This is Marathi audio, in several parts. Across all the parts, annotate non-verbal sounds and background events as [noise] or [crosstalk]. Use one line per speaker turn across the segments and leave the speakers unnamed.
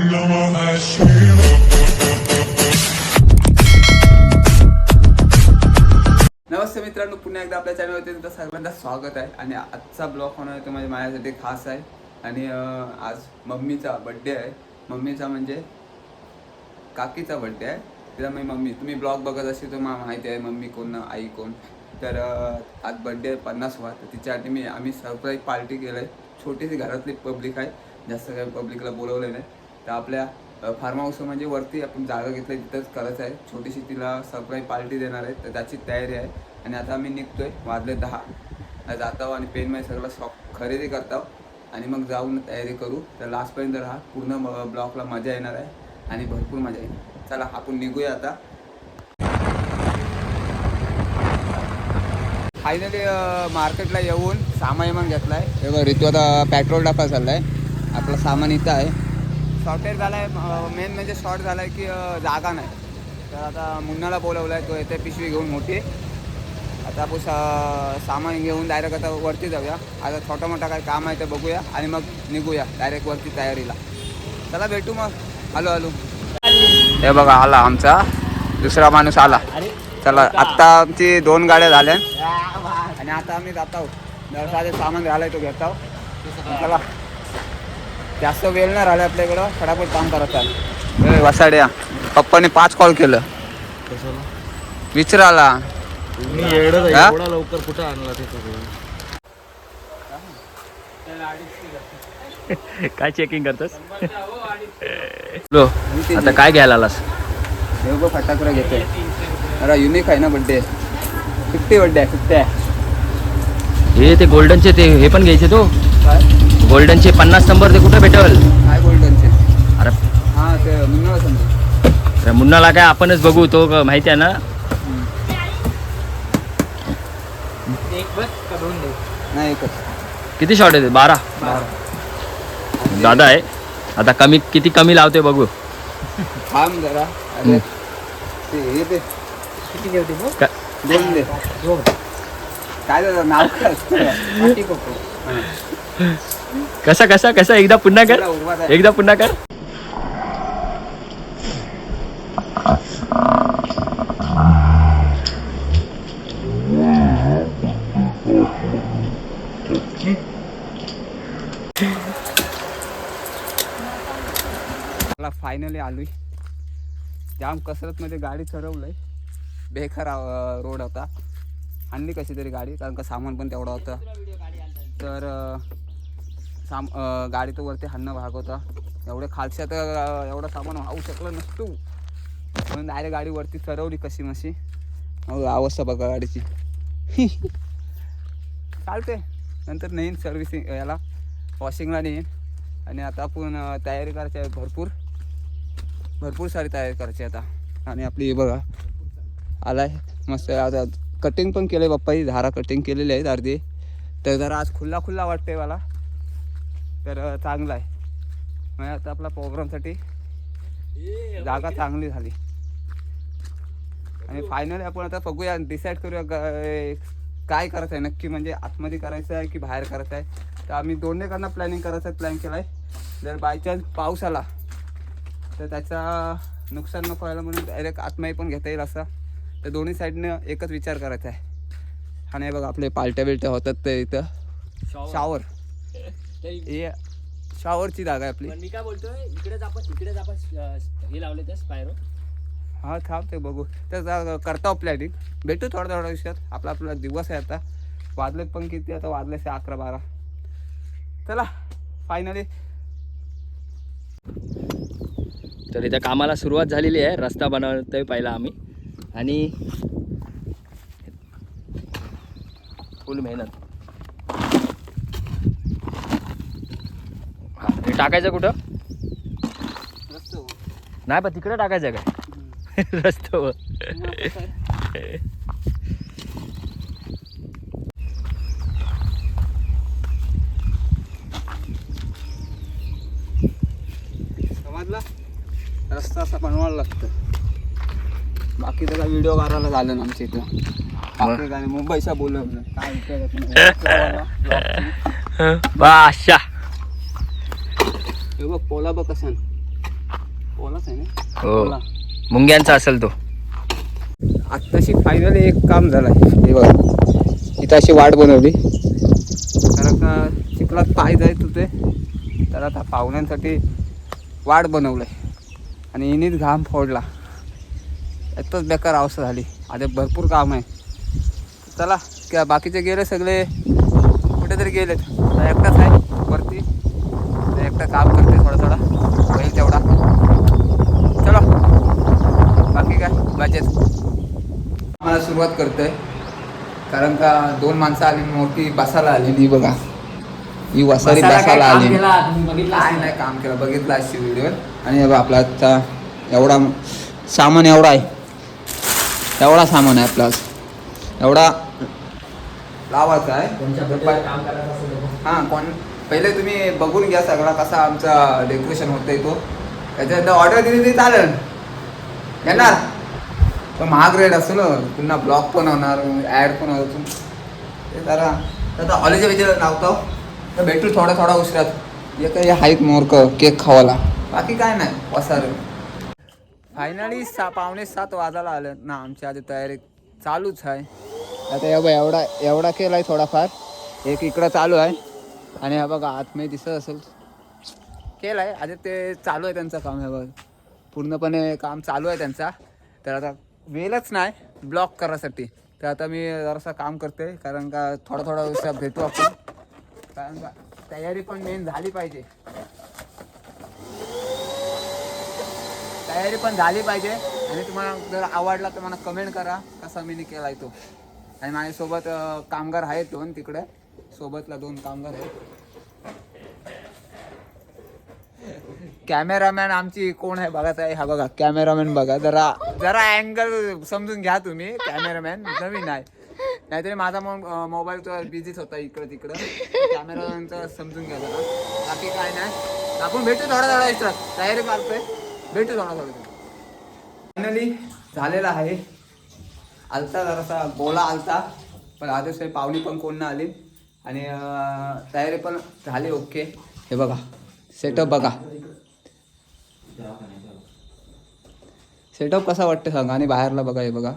नमस्ते मित्रांनो पुन्हा एकदा आपल्या चॅनलवरती तुमचं सगळ्यांचं स्वागत आहे. आणि आजचा ब्लॉग होणार तो म्हणजे माझ्यासाठी खास आहे. आणि आज मम्मीचा बड्डे आहे. मम्मीचा म्हणजे काकीचा बड्डे आहे. तिला मी मम्मी तुम्ही ब्लॉग बघत असेल तर मला माहिती आहे मम्मी कोण आई कोण. तर आज बड्डे पन्नास वा तर तिच्यासाठी मी आम्ही सरप्राईज पार्टी केलं आहे छोटीशी घरातली पब्लिक आहे. जास्त काही पब्लिकला बोलवलं नाही. तर आपल्या फार्म हाऊस म्हणजे वरती आपण जागा घेतली तिथंच करायचं आहे. छोटीशी तिला सरप्राईज पार्टी देणार आहे. तर त्याची तयारी आहे. आणि आता आम्ही आहे वाजले दहा. जातो आणि पेनमध्ये सगळं शॉप खरेदी करतो आणि मग जाऊन तयारी करू. तर लास्टपर्यंत राहा. पूर्ण ब्लॉकला मजा येणार आहे. आणि भरपूर मजा येईल. चला आपण निघूया आता. फायनली मार्केटला येऊन सामान घेतला आहे हे बघ ऋतू आता पेट्रोल टाका चालला आहे आपलं सामान इथं आहे. शॉर्टेज झाला आहे मेन म्हणजे शॉर्ट झाला आहे की जागा नाही. तर आता मुन्नाला बोलवलं आहे तो येते पिशवी घेऊन मोठी. आता आपण सामान घेऊन डायरेक्ट आता वरती जाऊया. आता छोटा मोठा काय काम आहे ते बघूया आणि मग निघूया डायरेक्ट वरती तयारीला. चला भेटू मग. आलो आलो हे बघा आला आमचा. दुसरा माणूस आला. चला आत्ता आमची दोन गाड्या झाल्या. आणि आता आम्ही जात आहोत. जरा सामान घालाय तो घेत आहोत. चला. जास्त वेळ नाही राहिला आपल्याकडं. फटाफट काम करत आहे वसाड्या पप्पाने पाच कॉल. केलं विचाराला.
मी एवढं लवकर कुठं आणला ते? [laughs]
काय चेकिंग करतोस? [laughs] लो आता काय घ्यायला आलास?
बघ फटाकडा घेतोय अरे युनिक आहे ना बड्डे फिफ्टी बड्डे आहे फिफ्टी आहे
हे ते गोल्डनचे ते हे पण घ्यायचे तो?
काय?
गोल्डनचे पन्नास नंबर ते कुठे भेटेल?
काय गोल्डनचे.
अरे.
हां ते मुन्नाला समजा
अरे मुन्नाला काय आपणच बघू तो माहिती आहे ना?
नाही
किती शॉट येते बारा. दादा आहे. आता कमी किती कमी लावते बघू.
थांब जरा. अरे ते हे दे.
का-
दोन दे. काय झालं नाव काय? [laughs] हां.
कसा कसा कसा? एकदा पुन्हा कर. एकदा पुन्हा कर.
मला फायनली आलोय. जाम कसरतमध्ये गाडी चढवलंय. बेकार रोड होता. आणली कशी तरी गाडी कारण का सामान पण तेवढा होता. तर साम गाडीचं गाडी तर वरती हाणणं भाग होता. एवढे खालच्या तर एवढं सामान वाहू शकलं नसतो. म्हणून डायरेक्ट गाडी वरती चढवली कशी मशी अवस्था बघा गाडीची. [laughs] चालते नंतर नेईन सर्व्हिसिंग याला. वॉशिंगला नेईन. आणि आता आपण तयारी करायची आहे भरपूर. भरपूर सारी तयारी करायची आहे आता. आणि आपली हे बघा. आहे मस्त आता कटिंग पण केलं आहे बाप्पाही धारा कटिंग केलेली आहेत अर्धी. तर जरा आज खुल्ला खुल्ला वाटते मला. तर चांगला आहे. मग आता आपला प्रोग्रामसाठी जागा चांगली झाली. आणि फायनली आपण आता बघूया डिसाईड करूया काय करायचं आहे नक्की म्हणजे आतमध्ये करायचं आहे की बाहेर करायचं आहे तर आम्ही दोन्हीकडनं प्लॅनिंग करायचं प्लॅन केला आहे जर बाय चान्स पाऊस आला तर त्याचा नुकसान नको व्हायला म्हणून डायरेक्ट आतमध्ये पण घेता येईल असा. तर दोन्ही साईडनं एकच विचार करायचा आहे आणि हे बघा आपले पालट्या बिलट्या होतात ते इथं. शावर हे शॉवरची जागा आहे आपली.
मी काय बोलतोय इकडेच आपण इकडेच आपण हे लावले तर स्पायरो
हा थांब ते बघू. तर करता प्लॅनिंग भेटू थोड्या थोड्या दिवसात. आपला आपला दिवस आहे आता. वाजलेत पण किती? आता वाजले से अकरा बारा. चला फायनली
तर इथं कामाला सुरुवात झालेली आहे. रस्ता बनवतोय पहिला आम्ही. आणि फुल मेहनत हा हे टाकायचं कुठं? नाही पण तिकडं टाकायचं काय? रस्त्यावर.
समजला? रस्ता असा बनवायला लागतं. बाकी त्याचा व्हिडिओ करायला झालं ना आमच्या इथं. मुंबईचा बोलवलं. काय? [laughs]
बादशाह.
हे बघ पोला बघ कसा ओलाच आहे ना?
हो.
ओला.
मुंग्यांचा असेल तो.
आत्ताशी फायनली एक काम झालंय. हे बघ इथं अशी वाट बनवली. कारण का चिखलात पाय जायत होते. तर आता पाहुण्यांसाठी वाट बनवलंय. आणि इनीच घाम फोडला. यातच बेकार अवस्था झाली. आता भरपूर काम आहे. चला क्या बाकीचे गेले सगळे. कुठेतरी गेलेत. एकटाच आहे. वरती. एकटा काम करते थोडा थोडा होईल तेवढा. चलो. बाकी काय? बजेट मला सुरुवात करतोय. कारण का दोन माणसं आली मोठी बसायला आली ही बघा. ही वसारी बसायला आली काय नाही काम केलं. बघितलं अशी व्हिडिओ आणि बघ आपला आजचा एवढा सामान एवढा आहे. एवढा सामान आहे आपला आज. एवढा लावायचा आहे. हां कोण पहिले तुम्ही बघून घ्या सगळा कसा आमचा डेकोरेशन होतंय तो. त्याच्यानंतर ऑर्डर दिली तरी चालेल. येणार? पण महाग रेट असतो ना पुन्हा ब्लॉग पण होणार ॲड पण होतो ते जरा आता ऑलेज वेजेला लावतो. तर भेटू थोडा थोडा उशिरात हे काही मोरक केक खावाला. बाकी काय नाही वसार फायनली सा पावणे सात वाजायला आलं. ना आमची आधी तयारी चालूच आहे. आता हे एवढा एवढा केला आहे थोडाफार. एक इकडं चालू आहे. आणि हा बघा आतमध्ये दिसत असेल. केलं आहे आता ते चालू आहे त्यांचं काम हे बघ. पूर्णपणे काम चालू आहे त्यांचा. तर आता वेळच नाही ब्लॉक करायसाठी. तर आता मी जरासं काम करते कारण का थोडा थोडा उशिरा भेटू आपण. कारण का तयारी पण मेन झाली पाहिजे. तयारी पण झाली पाहिजे. आणि तुम्हाला जर आवडला तर मला कमेंट करा कसा मी केलाय तो. आणि माझ्यासोबत कामगार आहेत दोन तिकडे. सोबतला दोन कामगार आहेत. कॅमेरामॅन आमची कोण आहे बघा आहे? हा बघा कॅमेरामॅन बघा. जरा जरा अँगल समजून घ्या तुम्ही कॅमेरामॅन. नवीन आहे. नाहीतरी माझा मोबाईल तो बिझीच होता इकडं तिकडं. कॅमेरामॅनचं समजून घ्या जरा. बाकी काय नाही. आपण भेटू थोडा थोडा एक्स्ट्रा तयारी करतोय. भेटू थोडा थोडा. फायनली झालेला आहे. आलता जरासा बोला आलता. पण आधीच पावली पण कोण नाही आली. आणि तयारी पण झाली ओके. हे बघा सेटअप बघा. सेटअप कसा वाटतं सांगा आणि बाहेरला बघा हे बघा.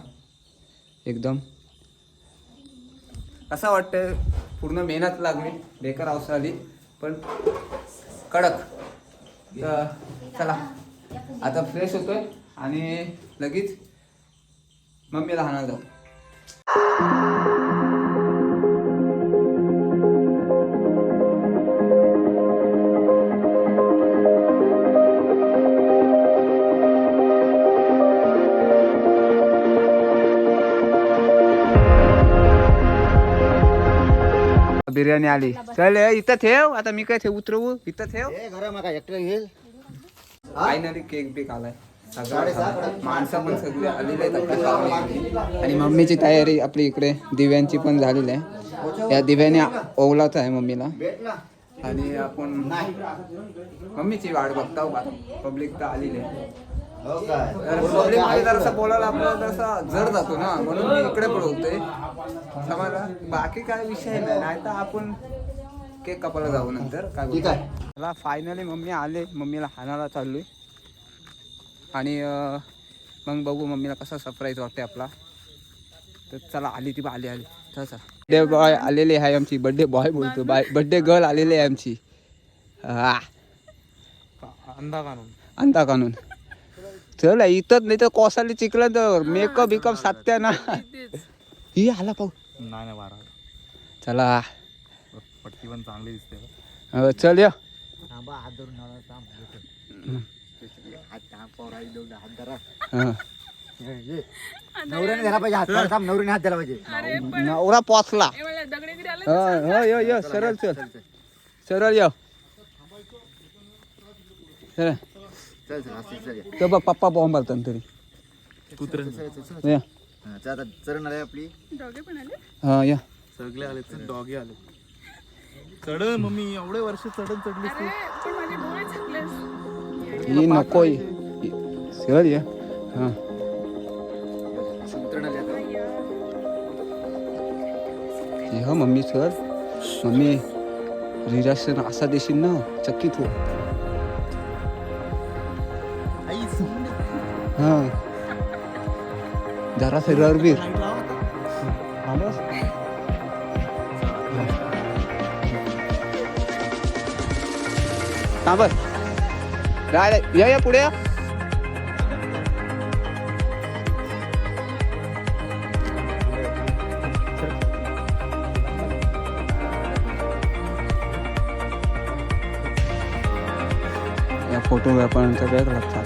एकदम. कसा वाटतं पूर्ण मेहनत लागली बेकार अवसर आली पण कडक. तर चला. आता फ्रेश होतोय आणि लगेच मम्मीला हाणार जाऊ. बिर्याणी आली. चल इथं ठेव. आता मी काय ठेव उतरवू? इथं ठेव. फायनली केक बिक आलाय. सगळं माणसं पण सगळी आलेली आहेत. आणि मम्मीची तयारी आपली इकडे दिव्यांची पण झालेली आहे. या दिव्याने ओवलाच आहे मम्मीला. आणि आपण मम्मीची वाट बघता पब्लिक तर आलेली आहे. पब्लिकमध्ये जरासं बोलायला आपल्याला जरासा जड जातो ना म्हणून मी इकडे पळवतोय समजला? बाकी काय विषय नाही नाही तर आपण केक कापायला जाऊ नंतर. काय ठीक आहे. मला फायनली मम्मी आले. मम्मीला हाणायला चाललोय. आणि मग बघू मम्मीला कसा सरप्राईज वाटते आपला. तर चला आली ती बा आली. आली चला चला. बड्डे बॉय आलेले आहे आमची. बड्डे बॉय बोलतो. बाय बड्डे गर्ल आलेली आहे आमची. हा.
अंदा काढून
अंता कानून चल इथंच नाही तर कोसाली चिकलं तर मेकअप बिकअप सात्या ना. [laughs] ही आला पाहू.
नाही नाही बारा
चला.
पट्टी पण चांगली दिसते
अं, चल या. हं.
नवऱ्याने द्यायला पाहिजे हात थांब, नवरीने हात द्यायला पाहिजे.
नवरा पोचला. हं, हं, य य सरळ चल सरळ य. चल
चल असं चल ये.
तो बघ पप्पा बॉम्ब मारतात तरी.
कुत्रे
चल, चल, चल.
या.
हा, चल आता चरण आली आपली.
हा या.
सगळे आले डॉगी आले चढण मम्मी एवढे वर्ष चढण
ही नको ही चल या. हा.
उतरण आली आता.
हे ह मम्मी सर मम्मी रिराशन असा देशील ना चकित हो हा जरा शरीरावर बीर हा बस राय या या पुढे या या फोटो व्यापारांचा वेगळा चालला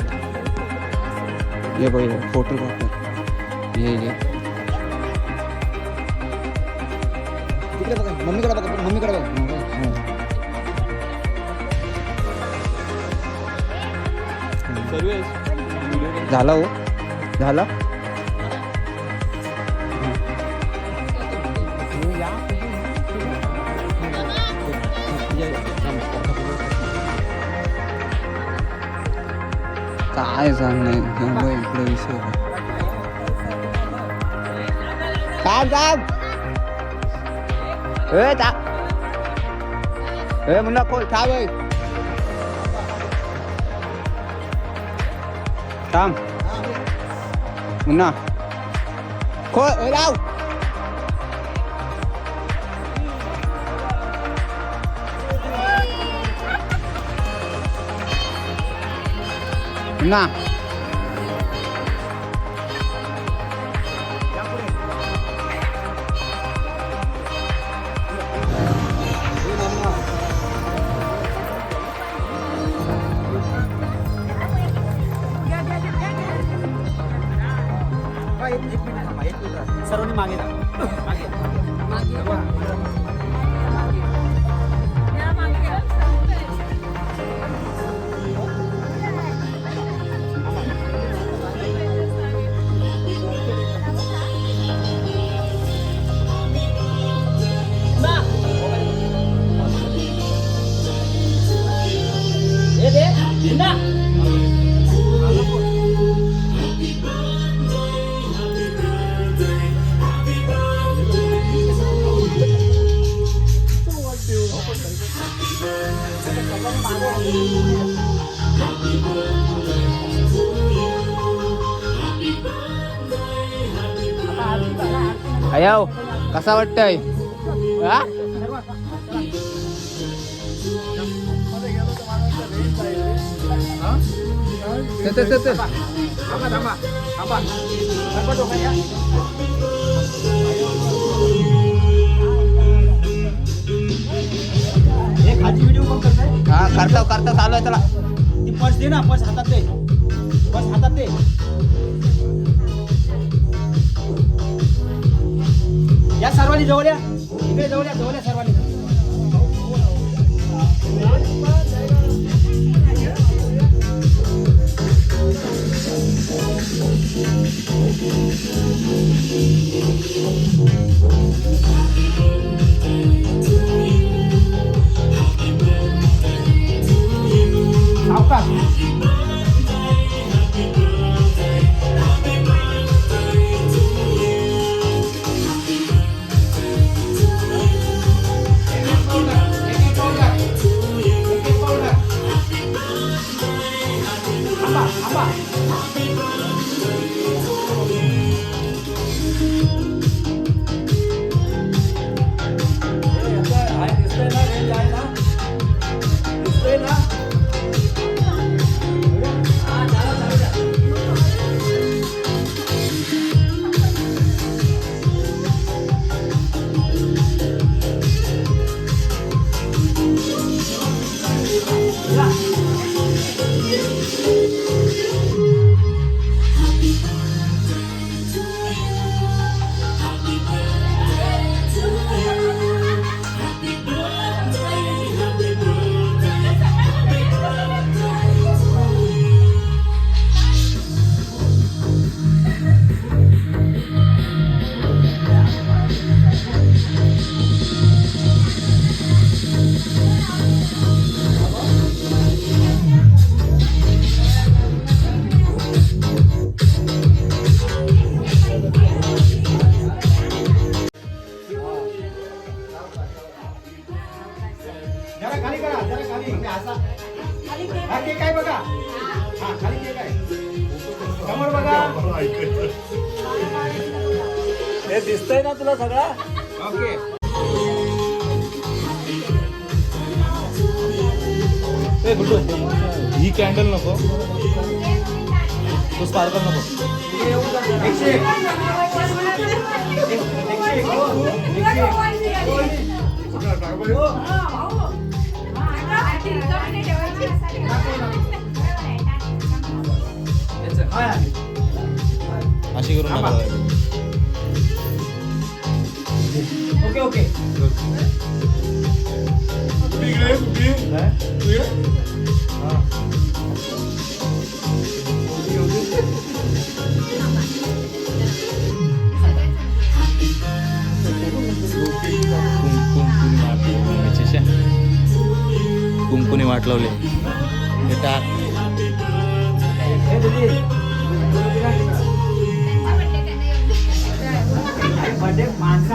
ये बघ हे फोटो। बघ ये ये।
तिकडे बघा मम्मीकडे बघा मम्मीकडे बघा.
झाला हो? झाला? काय सांग नाही मुंबई इकडे विषय काय सांग ए ता ए मुन्ना खोल थांब ए. थांब Nah. Seru nih
manggil. Manggil. Manggil.
अयाव कसा वाटतंय? हा? करता करता चालू आहे चला.
ती पर्स दे ना पर्स हातात दे. या सर्वांनी जवळ या इकडे जवळ या
अशी करून नका
ओके ओके
कुंकुनी वाट लावले हे टाक.
म्हणजे माणसं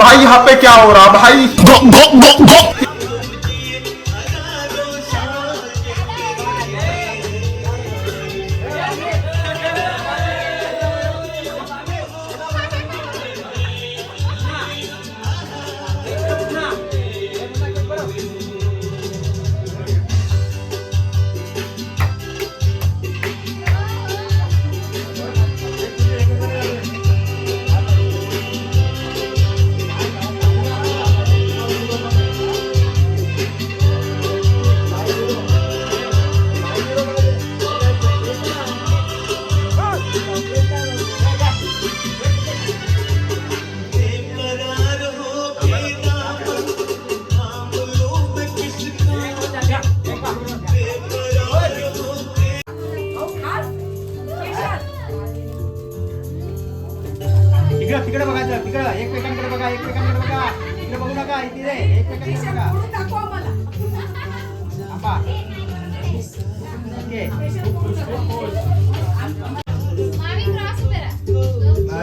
भाई यहाँ पे क्या हो रहा? भाई।
तिकडे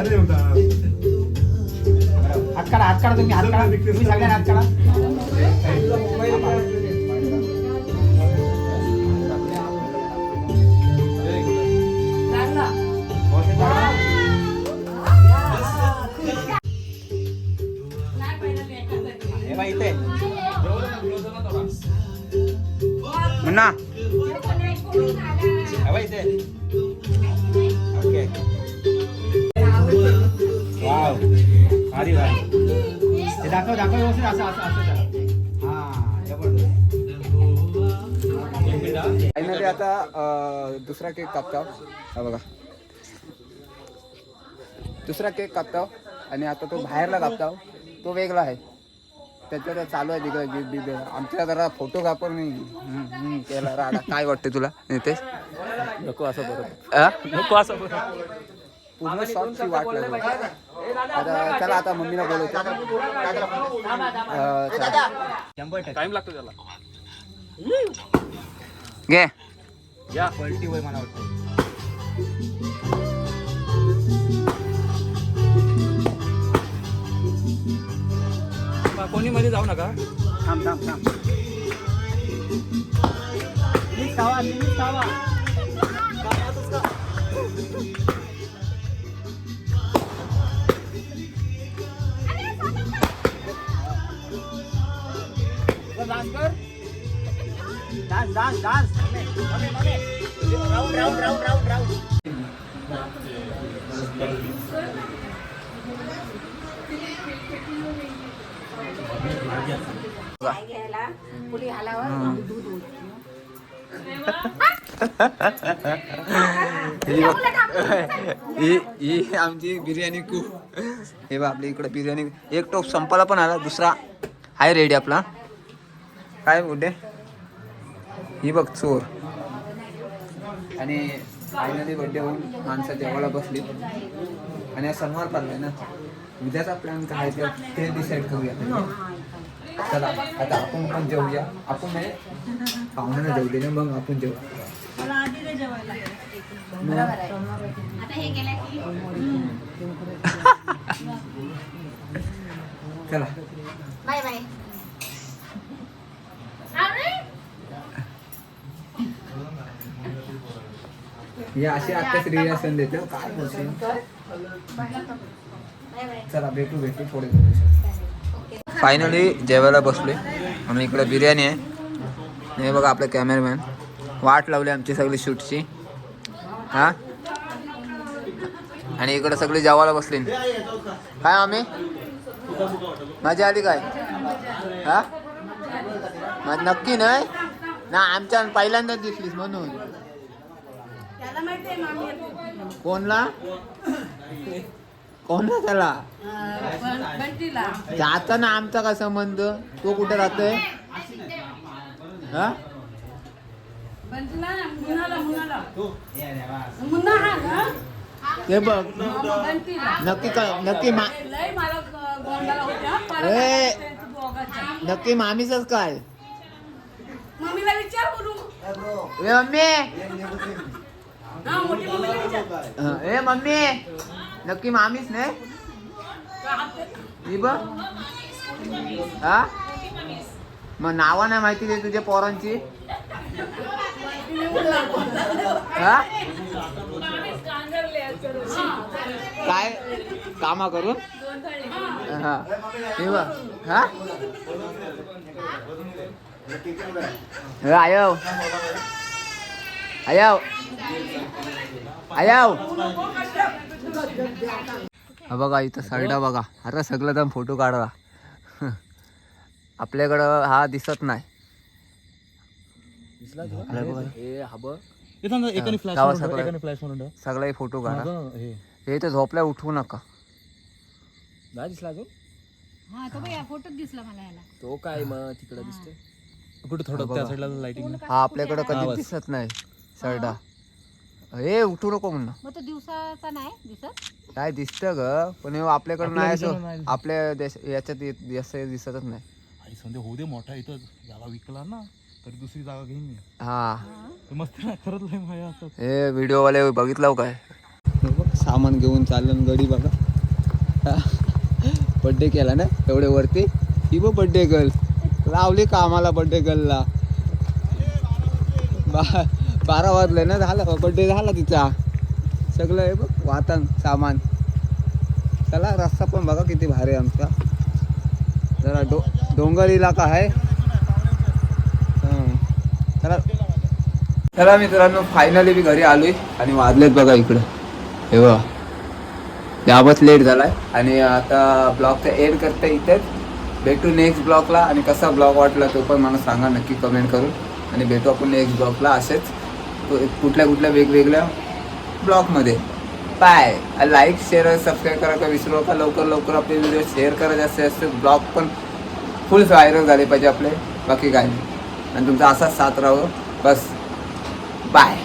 बरं. हात काढा हात काढा तुम्ही हात काढा तुम्ही सगळ्या हात काढा हे बघा इथे मुन्ना हे बघा इथे भारी भारी. ते दाखव दाखव व्यवस्थित असं असं असं करा. हा जबरदस्त.
फायनली आता अं, दुसरा केक कापताव. हा बघा. दुसरा केक कापताव आणि आता तो बाहेरला कापताव. तो वेगळा आहे. त्याच्यात चालू आहे तिकडे गिफ्ट बिफ्ट आमच्या जरा फोटो कापून केला राडा. काय वाटते तुला नितेश?
नको असं
आ?
नको असं परत
पूर्ण शॉपची वाट लागली. आता चला आता मम्मीला बोलवतो.
टाइम लागतो त्याला.
घे.
या.
क्वालिटी होय मला वाटतं.
कोणी मध्ये जाऊ नका.
थांब थांब थांब. तुम्हीच dance dance dance round round round round round
घ्यायला पुढे हालावर दूध होत
ही आमची बिर्याणी खूप हे बघ आपल्या इकडे बिर्याणी एक टोप संपाला पण आला दुसरा आहे रेडी आपला. काय बोलते? ही बघ चोर. आणि फायनली बड्डे होऊन माणसं जेवायला बसली. आणि आज शनिवार पडलाय ना. उद्याचा प्लॅन काय ते- डिसाईड करूया. चला आता आपण पण जेवूया आपण नाही पाहुण्यांना जेवू दे ना मग आपण जेवू [laughs] चला.
Bye bye.
हे असे आत्ताच रिॲक्शन देते हो, काय
बाय
चला भेटू भेटू थोडे फायनली जेवायला बसले आणि इकडे बिर्याणी आहे. हे बघा आपले कॅमेरामॅन वाट लावली आमची सगळी शूटची. हा? आणि इकडे सगळी जेवायला बसली काय आम्ही मजा आली काय? हा? मग नक्की नाही? ना आमच्या पहिल्यांदाच दिसलीस म्हणून. कोणला? कोणला त्याला? त्याचा ना आमचा काय संबंध? तो कुठे राहतोय? हा? ते बघ. नक्की काय नक्की मा ए, नक्की मामीच काय?
मम्मीला विचार बोलू
ए मम्मी!
हा
ए मम्मी नक्की मामीच नाही ही बघ. हा? मग नावा नाही माहिती दे तुझ्या पोरांची? हा? काय? कामा करून? हा. हे बघ. हा? हे आयव. आयव. आयव. हा बघा इथं साईडा बघा. अरे सगळं दम फोटो काढला आपल्याकडं हा दिसत नाही. सगळं. फोटो काढा.
हे.
तर झोपल्या उठवू नका.
नाही दिसला तो
हा तो बघ फोटोत दिसला मला याला.
तो काय मग तिकडे दिसतोय?
कुठे थोडं त्या साईडला लाइटिंग
हा आपल्याकडं कधी. दिसत नाही साईडा. हे उठू नको म्हणणं.
मग तो दिवसाचा नाही दिसत?
काय दिसतं ग पण हे आपल्याकडं
आपल्या
नाही असं
नाही.
आपल्या देश याच्यात येत- असं दिसतच नाही.
आई संध्या होऊ दे मोठा इथं जागा विकला ना तरी दुसरी जागा घेईन मी.
हा.
तर मस्त ना खरंच लय असतात.
हे व्हिडिओवाले बघितलं हो काय सामान घेऊन चाललं गडी बघा. बड्डे केला ना एवढे वरती? ही बघ बड्डे गर्ल लावली कामाला बड्डे गर्लला बा बारा वाजले ना झालं बड्डे झाला तिचा. सगळं आहे बघ वातान सामान. चला रस्ता पण बघा किती भारी आहे आमचा. जरा डो डोंगर इलाका आहे? चला. चला मित्रांनो फायनली मी घरी आलोय आणि वाजलेत बघा इकडं. हे बघा. जामच लेट झालाय. आणि आता ब्लॉगचा एड करता इथेच. भेटू नेक्स्ट ब्लॉगला आणि कसा ब्लॉग वाटला तो पण मला सांगा नक्की कमेंट करून. आणि भेटू आपण नेक्स्ट ब्लॉगला असेच. कुठल्या कुठल्या वेगवेगळ्या ब्लॉगमध्ये. बाय. लाईक शेअर सबस्क्राईब करायला विसरू नका. लवकर लवकर आपले व्हिडिओ शेअर करा. जास्तीत जास्त ब्लॉग पण फुल व्हायरल झाले पाहिजे आपले. बाकी काय नाही. आणि तुमचा असाच साथ राहावं बस. बाय.